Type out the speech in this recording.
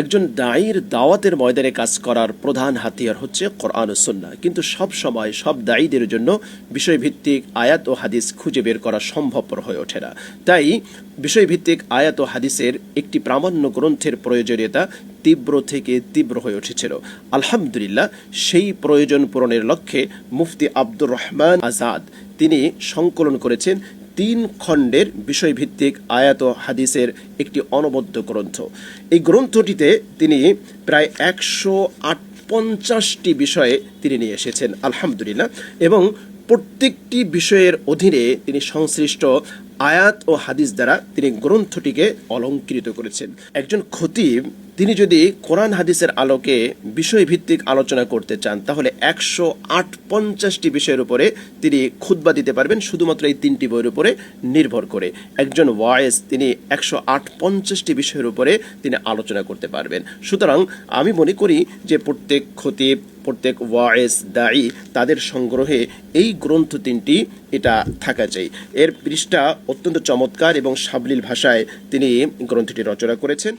একজন দায়ীর দাওয়াতের ময়দানে কাজ করার প্রধান হাতিয়ার হচ্ছে কোরআন ও সুন্নাহ। কিন্তু সব সময় সব দায়ীদের জন্য বিষয়ভিত্তিক আয়াত ও হাদিস খুঁজে বের করা সম্ভবপর হয়ে ওঠে না। তাই বিষয়ভিত্তিক আয়াত ও হাদিসের একটি প্রামাণ্য গ্রন্থের প্রয়োজনীয়তা তীব্র থেকে তীব্র হয়ে উঠেছিল। আলহামদুলিল্লাহ, সেই প্রয়োজন পূরণের লক্ষ্যে মুফতি আব্দুর রহমান আজাদ তিনি সংকলন করেছেন তিন খণ্ডের বিষয়ভিত্তিক আয়াত হাদিসের একটি অনবদ্য গ্রন্থ। এই গ্রন্থটিতে তিনি প্রায় একশো আট পঞ্চাশটি বিষয়ে তিনি নিয়ে এসেছেন, আলহামদুলিল্লাহ। এবং প্রত্যেকটি বিষয়ের অধীনে তিনি সংশ্লিষ্ট আয়াত ও হাদিস দ্বারা তিনি গ্রন্থটিকে অলঙ্কৃত করেছেন। একজন খতিব, তিনি যদি কোরআন হাদিসের আলোকে বিষয়ভিত্তিক আলোচনা করতে চান, তাহলে একশো আট পঞ্চাশটি বিষয়ের উপরে তিনি খুতবা দিতে পারবেন, শুধুমাত্র এই তিনটি বইয়ের উপরে নির্ভর করে। একজন ওয়াইস, তিনি একশো আট পঞ্চাশটি বিষয়ের উপরে তিনি আলোচনা করতে পারবেন। সুতরাং আমি মনে করি যে প্রত্যেক খতিব প্রত্যেক ওয়াইস দায়ী তাদের সংগ্রহে এই গ্রন্থ তিনটি এটা থাকা চাই। এর পৃষ্ঠা অত্যন্ত চমৎকার এবং সাবলীল ভাষায় তিনি গ্রন্থটি রচনা করেছেন।